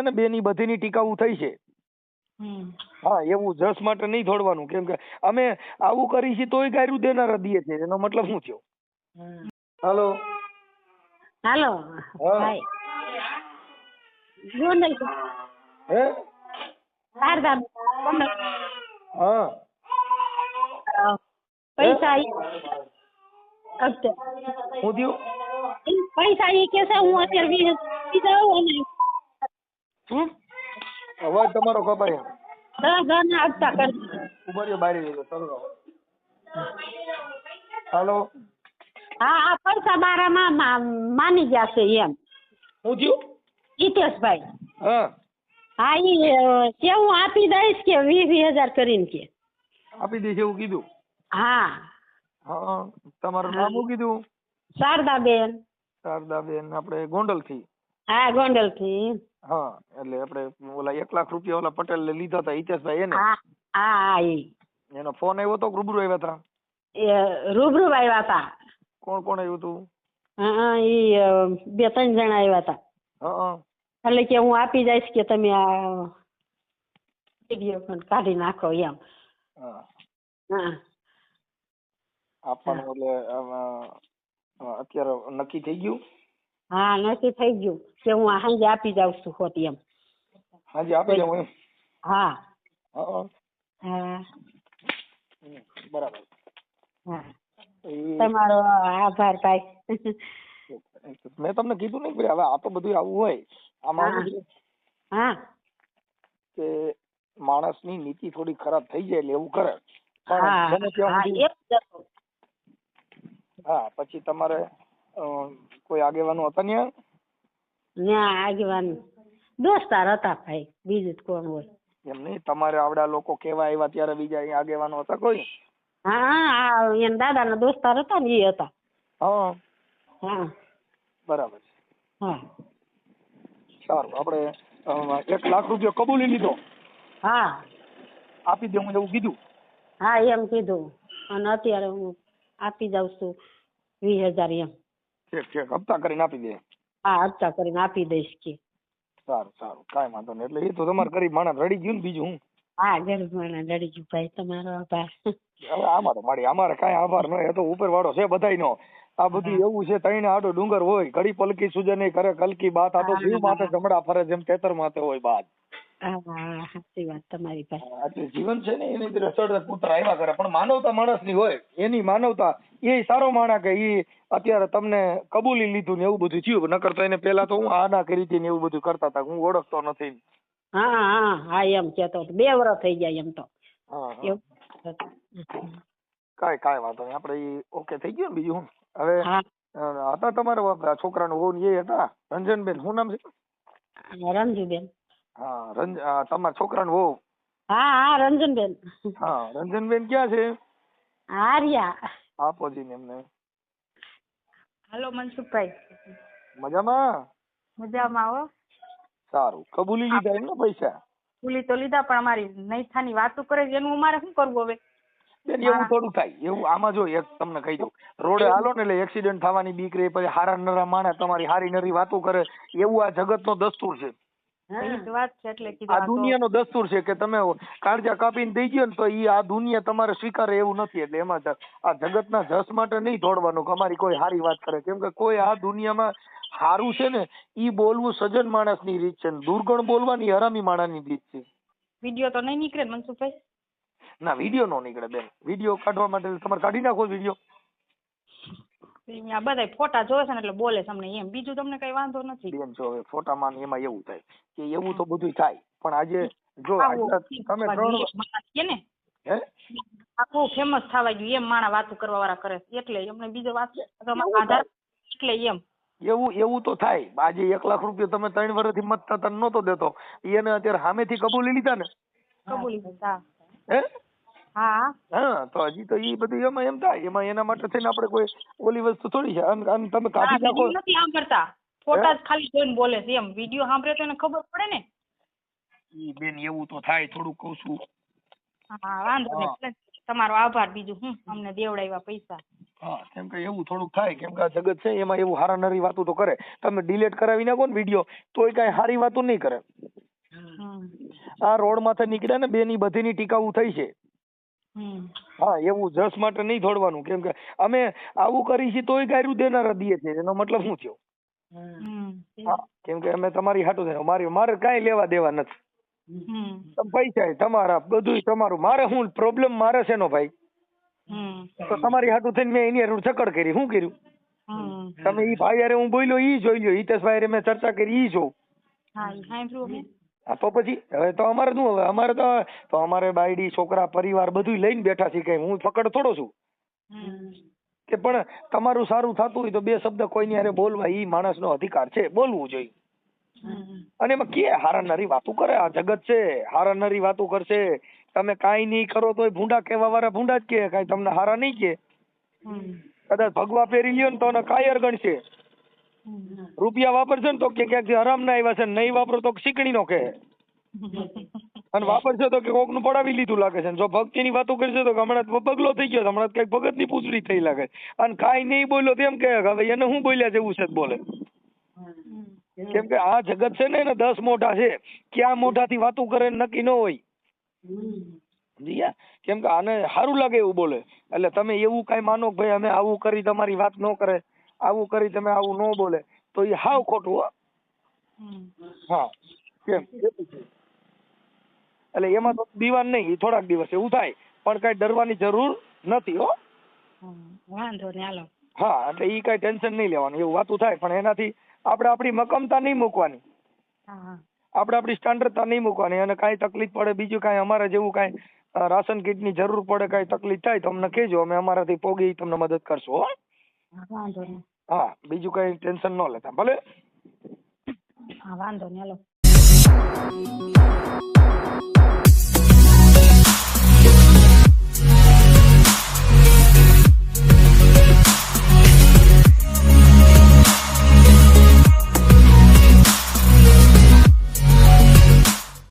છે ને બેની બધીની ટીકાઓ થઈ છે. હા એવું જસ માટે નહીં છોડવાનું કેમ કે અમે આવું કરી છે તોય ગાયરું દેનારા દઈએ છે એનો મતલબ શું થયો? હાલો. હાલો. ગોંડલ હે? શારદા હા. પૈસા પૈસા કે છે હું અત્યારે વીસ અને અવાજ તમારો કપાય દસ હજાર ના કરી. બારી ચાલો હાલો. હા આ પૈસા બારામાં માની ગયા છે એમ. હું થયું? હિતેશભાઈ. હા. હા ઈ કે હું આપી દઈશ કે વીસ વીસ હજાર કરીને કે. આપી દઈશ એવું કીધું? હા. હા તમારું નામ શું કીધું? શારદાબેન. શારદાબેન આપણે ગોંડલથી હા ગોંડલથી હા એટલે આપણે ઓલા એક લાખ રૂપિયા ઓલા પટેલ લીધા હતા હિતેશભાઈ એને. હા હા હા ઈ એનો ફોન આવ્યો તો રૂબરૂ આવ્યા હતા. એ રૂબરૂ આવ્યા હતા. કોણ કોણ આવ્યું હતું હા ઈ અ, બે ત્રણ જણા આવ્યા હતા. હા એટલે કે હું આપી જઈશ કે તમે આ વીડિયો પણ કાઢી નાખો એમ. હા. હા. આપવાનું એટલે આમ, અ, અત્યારે નક્કી થઈ ગયું? હા નક્કી થઈ ગયું કે હું સાંજે આપી જાઉં છું ખોટ એમ. હાજી આપી જાઉં એમ? હા. હા બરાબર. હા. તમારો આભાર ભાઈ. મેં તમને કીધું ને હવે આ તો બધું આવું હોય. આમાં હા. કે માણસની નીતિ થોડી ખરાબ થઈ જાય એટલે એવું કરે. હા. પણ હા હતું. પછી તમારે કોઈ આગેવાનો હતા ત્યાં? ના આગેવાન. દોસ્તાર હતા ભાઈ બીજું કોણ હોય. એમ નહીં? તમારે આવડા લોકો કેવા આવ્યા ત્યારે બીજા અહીંયા આગેવાનો હતા કોઈ? હા એમ દાદાના દોસ્તાર હતા ને એ હતા. હા. હા. બરાબર છે. હા. સારું આપણે એક લાખ રૂપિયા કબૂલી લીધો. હા. આપી દઉં એવું કીધું? હા એમ કીધું. અને અત્યારે હું આપી જાઉં છું વીસ હજાર એમ. ઠીક ઠીક હપ્તા કરીને આપી દે. હા હપ્તા કરીને આપી દઈશ કે. સારું સારું. કાંઈ વાંધો નહીં. એટલે એ તો તમારે ગરીબ માણસ રડી ગયું ને બીજું હું? હા ગરીબ માણસ રડી ગયું ભાઈ તમારો આભાર. હવે આમાં મારી અમારે કાંઈ આભાર ન એ તો ઉપર વાળો છે બધાયનો. આ બધું એવું છે તઈને આડો ડુંગર હોય. ઘડી પલકી સુજે નહીં કરે કલકી બાત. આ તો જીવ માથે જમડા ફરે જેમ તેતર માથે હોય બાત હા સાચી વાત તમારી પાસે. એટલે જીવન છે ને એની રસોડ કૂતરા આવ્યા કરે પણ માનવતા માણસની હોય એની માનવતા એ સારો માણા કે એ અત્યારે તમને કબૂલી લીધું ને એવું બધું થયું નકર તો એને પેલા તો હું આ ના કરી હતી ને એવું બધું કરતા હતા હું ઓળખતો નથી. હા હા હા એમ કેતો. બે વર્ષ થઈ ગયા એમ તો. કાંઈ કાંઈ વાંધો નહીં. આપણે ઈ ઓકે થઈ ગયું ને બીજું હું. હવે હતા તમારા છોકરાનું વહુ ને એ હતા? રંજનબેન શું નામ છે? રંજુબેન. હા રંજ તમારા છોકરાનું વહુ? હા હા રંજનબેન. હા રંજનબેન ક્યાં છે? આર્યા. આપો જી ને એમને. હાલો મનસુખભાઈ. મજામાં? મજામાં હો. સારું. કબૂલી લીધા એમ પૈસા? કબૂલી તો લીધા પણ અમારી નૈથાની વાતો કરે છે એનું અમારે શું કરવું હવે? બેન એવું થોડું થાય. એવું આમાં જો એક તમને કહી દઉં. રોડે હાલો ને એટલે એક્સિડન્ટ થવાની બીક રહે પછી હારા નરા માણસ તમારી હારી નરી વાતો કરે. એવું આ જગતનો દસ્તુર છે. આ આ દુનિયાનો દસ્તુર છે કે તમે કાળજા કાપીને દઈ ગયો ને તો ઈ આ દુનિયા તમારે સ્વીકારે એવું નથી. એટલે એમાં આ જગતના જસ માટે નહીં દોડવાનું કે અમારી કોઈ હારી વાત કરે. કેમ કે કોઈ આ દુનિયામાં હારું છે ને ઈ બોલવું સજન માણસની રીત છે ને દુર્ગણ બોલવાની હરામી માણસની રીત છે. વીડિયો તો નહીં નીકળે મનસુખભાઈ? ના વીડિયો નો નીકળે બેન. વીડિયો કાઢવા માટે તમારે કાઢી નાખો વીડિયો. આ બધા ફોટા જોવે છે ને એટલે બોલે છે અમને એમ. બીજું તમને કઈ વાંધો નથી. એમ જો હવે ફોટામાં ને એમાં એવું થાય કે એવું તો બધું થાય. પણ આજે જો તમે ત્રણ માણસ કે ને હે? આખું ફેમસ થવા ગયું એમ માણા વાતો કરવા વાળા કરે એટલે એમને બીજો વાત તમારો આધાર એટલે એમ. એવું એવું તો થાય. આજે એક લાખ રૂપિયા તમે ત્રણ વર્ષથી મત થતા નહોતો દેતો. એને અત્યારે સામેથી કબૂલી લીધા ને? કબૂલી લીધા. હે? હા. હા તો હજી તો ઈ બધું એમાં એમ થાય એમાં એના માટે થઈને આપણે કોઈ ઓલી વસ્તુ થોડી છે. આમ તમે કાઢી નાખો. નથી આમ કરતા ફોટા જ ખાલી જોઈને બોલે છે. એમ વીડિયો સાંભળે તો એને ખબર પડે ને. ઈ બેન એવું તો થાય થોડું કહું છું. હા વાંધો નહીં. તમારો આભાર બીજું. હું અમને દેવડાવ્યા પૈસા. હા કેમ કે એવું થોડુંક થાય કેમ કે આ જગત છે એમાં એવું હારા નરી વાતો તો કરે. તમે ડિલીટ કરાવી નાખો ને વીડિયો તોય કાંઈ હારી વાતો નહીં કરે. આ રોડ માથે નીકળ્યા ને બેની બધીની ટીકાઓ થઈ છે. હા એવું જસ માટે નહીં છોડવાનું કેમ કે અમે આવું કરી છે તોય ગાયરું દેનારા દઈએ છે એનો મતલબ શું થયો? કેમ કે અમે તમારી હાટું થઈને મારી મારે કાંઈ લેવા દેવા નથી. પૈસા તમારા બધુંય તમારું. મારે શું પ્રોબ્લેમ મારે છે નો ભાઈ તો તમારી હાટું થઈને મેં એની હારું ચકડ કરી. શું કર્યું? તમે ઈ ભાઈ અરે હું બોલ્યો ઈ જોઈ લ્યો. હિતેશભાઈ હારે મેં ચર્ચા કરી ઈ જોઉં. હા તો પછી હવે તો અમારે શું હવે અમારે તો તો અમારે બાયડી છોકરા પરિવાર બધું લઈને બેઠા છીએ કઈ. હું ફકડ થોડો છું. કે પણ તમારું સારું થતું હોય તો બે શબ્દ કોઈની હારે બોલવા માણસ માણસનો અધિકાર છે. બોલવું જોઈએ. અને એમાં કે હારાનારી વાતું કરે? આ જગત છે. હારાનારી વાતું કરશે. તમે કાંઈ નહીં કરો તોય ભૂંડા કહેવા વાળા ભૂંડા જ કે કાંઈ તમને હારા નહીં કે કદાચ ભગવા પહેરી લ્યો ને તો કાયર ગણશે. રૂપિયા વાપરશે ને તો કે ક્યાંકથી હરામ ના આવ્યા છે નહીં વાપરો તો શીકણી નો કે. અને વાપરશે તો કે કોકનું પડાવી લીધું લાગે છે જો ભક્તિની વાતો કરશે તો હમણાં પગલો થઈ ગયો છે, હમણાં કંઈક ભગતની પૂછડી થઈ લાગે અને કાંઈ નહીં બોલ્યો તેમ કે હવે એને શું બોલ્યા જેવું છે બોલે. કેમ કે આ જગત છે ને એને દસ મોઢા છે. ક્યાં મોઢાથી વાતો કરે નક્કી ન હોય. કેમ કે આને સારું લાગે એવું બોલે. એટલે તમે એવું કાંઈ માનો કે ભાઈ અમે આવું કરી તમારી વાત ન કરે. આવું કરી તમે આવું ન બોલે. તો એ હાવ ખોટું હો. હા. કેમ? એટલે એમાં તો દીવાન નહીં થોડાક દિવસ એવું થાય પણ કઈ ડરવાની જરૂર નથી હો. વાંધો નહીં હાલો. હા એટલે ઈ કઈ ટેન્શન નહીં લેવાનું એવું વાતું થાય પણ એનાથી આપણે આપણી મકમતા નહીં મૂકવાની. આપણે આપણી સ્ટાન્ડર્ડતા નહીં મૂકવાની અને કાંઈ તકલીફ પડે બીજું કાંઈ અમારે જેવું કાંઈ રાશન કીટની જરૂર પડે કાંઈ તકલીફ થાય તો અમને કહેજો અમે અમારાથી પોગી તમને મદદ કરશું હા, વાંધો નહીં. હા બીજું કઈ ટેન્શન ન લેતા. ભલે. હા વાંધો નહીં હલો.